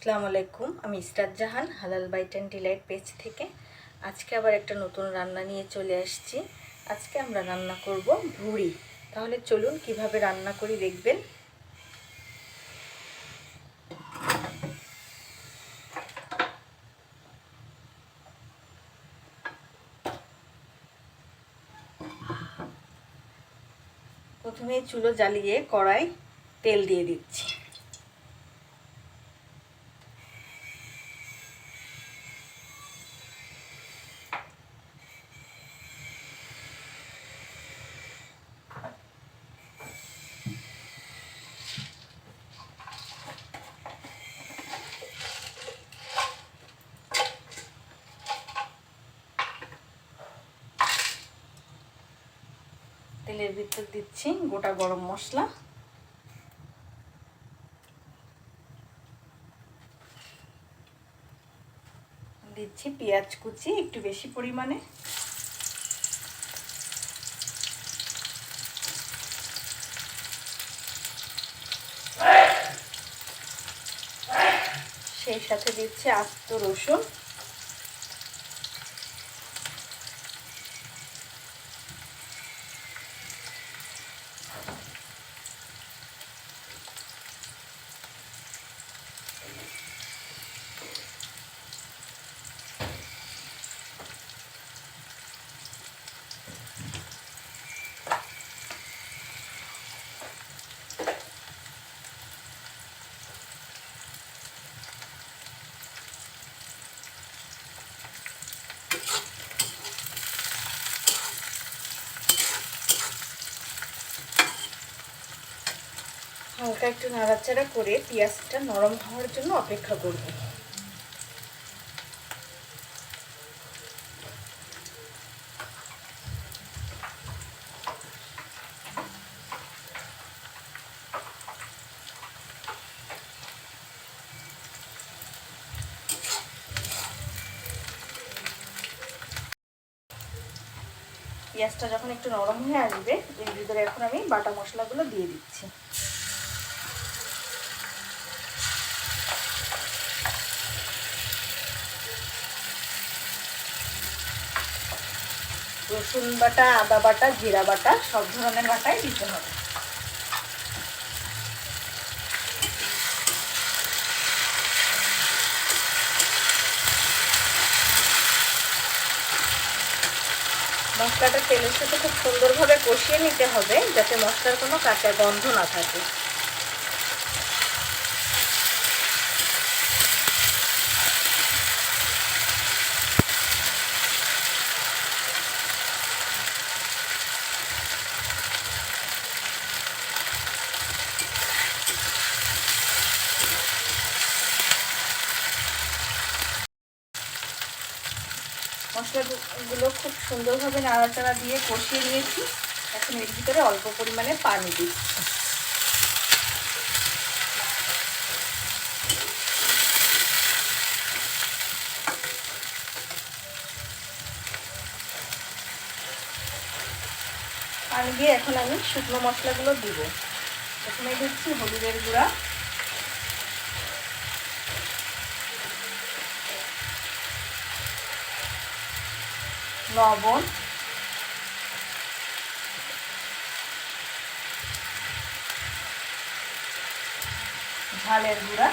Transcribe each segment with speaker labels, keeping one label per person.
Speaker 1: আসসালামু আলাইকুম, আমি ইসরাত জাহান, হালাল বাইট অ্যান্ড ডিলাইট পেজ থেকে। আজকে আবার একটা নতুন রান্না নিয়ে চলে আসছি। আজকে আমরা রান্না করব ভুড়ি। তাহলে চলুন কীভাবে রান্না করি দেখবেন। প্রথমে চুলো জ্বালিয়ে কড়াই তেল দিয়ে দিচ্ছি। তেলের ভিতর দিচ্ছি গোটা গরম মশলা। দিচ্ছি পেঁয়াজ কুচি একটু বেশি পরিমাণে। সেই সাথে দিচ্ছি আস্ত রসুন। হালকা একটু নাড়াচাড়া করে পেঁয়াজটা নরম হওয়ার জন্য অপেক্ষা করব। পেঁয়াজটা যখন একটু নরম হয়ে আসবে, এর ভিতরে এখন আমি বাটা মশলাগুলো দিয়ে দিচ্ছি। রসুন বাটা, আদা বাটা, জিরা বাটা, সব ধরনের বাটাই দিতে হবে। মশলাটা তেলের সাথে খুব সুন্দরভাবে কষিয়ে নিতে হবে যাতে মশলার কোনো কাঁচা গন্ধ না থাকে। মশলাগুলো খুব সুন্দরভাবে নাড়াচাড়া দিয়ে কষিয়ে নিয়েছি। এখন এর ভিতরে অল্প পরিমাণে পানি দিচ্ছি। পানি দিয়ে এখন আমি শুকনো মশলাগুলো দিব। প্রথমে দিচ্ছি হলুদের গুঁড়া। লবণ। ঝালের গুঁড়া।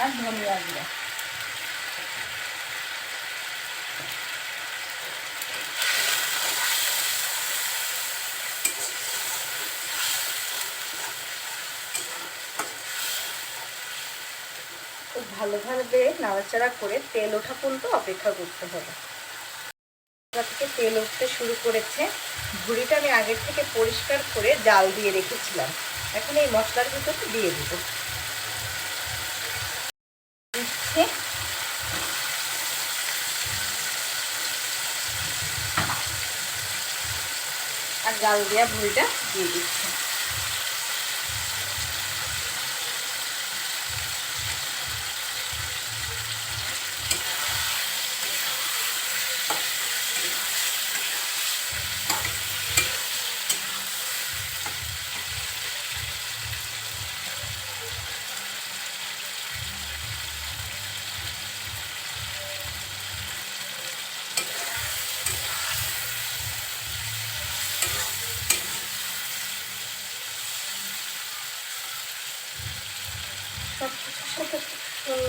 Speaker 1: আর ধনিয়া গুঁড়া। ভালোভাবে নাড়াচাড়া করে তেল ওঠা পর্যন্ত অপেক্ষা করতে হবে। থেকে তেল উঠতে শুরু করেছে। ঝুড়িটা আমি আগের থেকে পরিষ্কার করে জাল দিয়ে রেখেছিলাম। এখন এই মশলার ভিতরে দিয়ে দেবো। দিচ্ছে। আর জাল দেওয়া ভুড়িটা দিয়ে দিচ্ছে।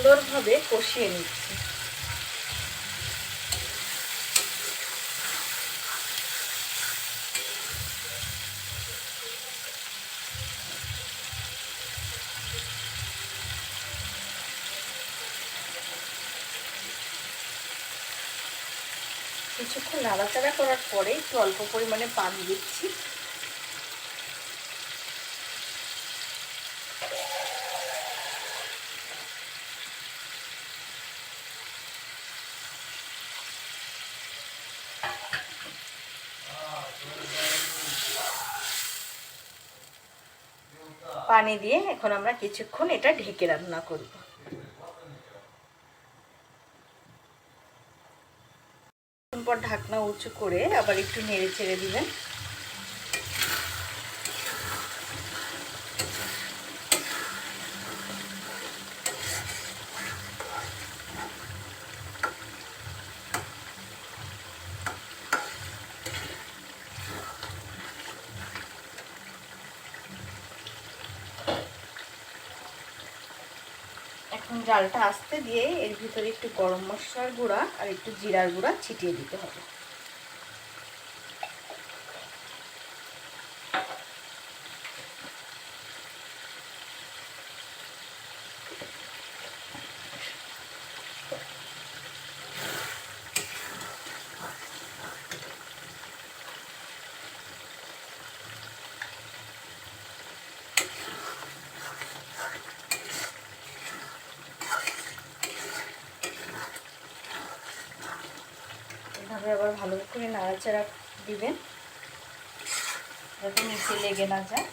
Speaker 1: সুন্দরভাবে কষিয়ে নিচ্ছি। কিছুক্ষণ নাড়াচাড়া করার পরে একটু অল্প পরিমাণে পানি দিচ্ছি। পানি দিয়ে এখন আমরা কিছুক্ষণ এটা ঢেকে রান্না করব। পর ঢাকনা উঁচু করে আবার একটু নেড়ে ছেড়ে দিবেন। জালটা আস্তে দিয়ে এর ভিতরে একটু গরম মশলার গুঁড়া আর একটু জিরার গুঁড়া ছিটিয়ে দিতে হবে এভাবে আবার ভালো করে নাড়াচাড়া দিবেন যাতে নিচে লেগে না যায়।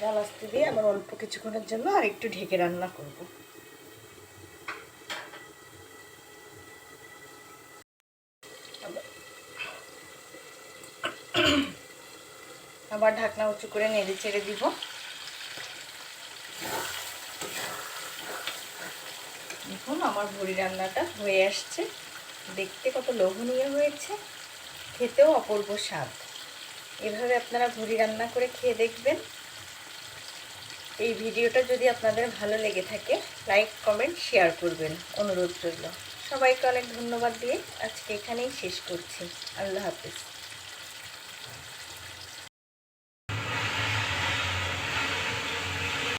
Speaker 1: জাল আসতে দিয়ে আবার অল্প কিছুক্ষণের জন্য আর একটু ঢেকে রান্না করব। আবার ঢাকনা উঁচু করে নেড়ে চেড়ে দিব। দেখুন, আমার ভুড়ি রান্নাটা হয়ে আসছে। দেখতে কত লোভনীয় হয়েছে। খেতেও অপূর্ব স্বাদ। এভাবে আপনারা ভুড়ি রান্না করে খেয়ে দেখবেন। এই ভিডিওটা যদি আপনাদের ভালো লেগে থাকে, লাইক, কমেন্ট, শেয়ার করবেন। অনুরোধ রইল। সবাইকে অনেক ধন্যবাদ দিয়ে আজকে এখানেই শেষ করছি। আল্লাহ হাফিজ।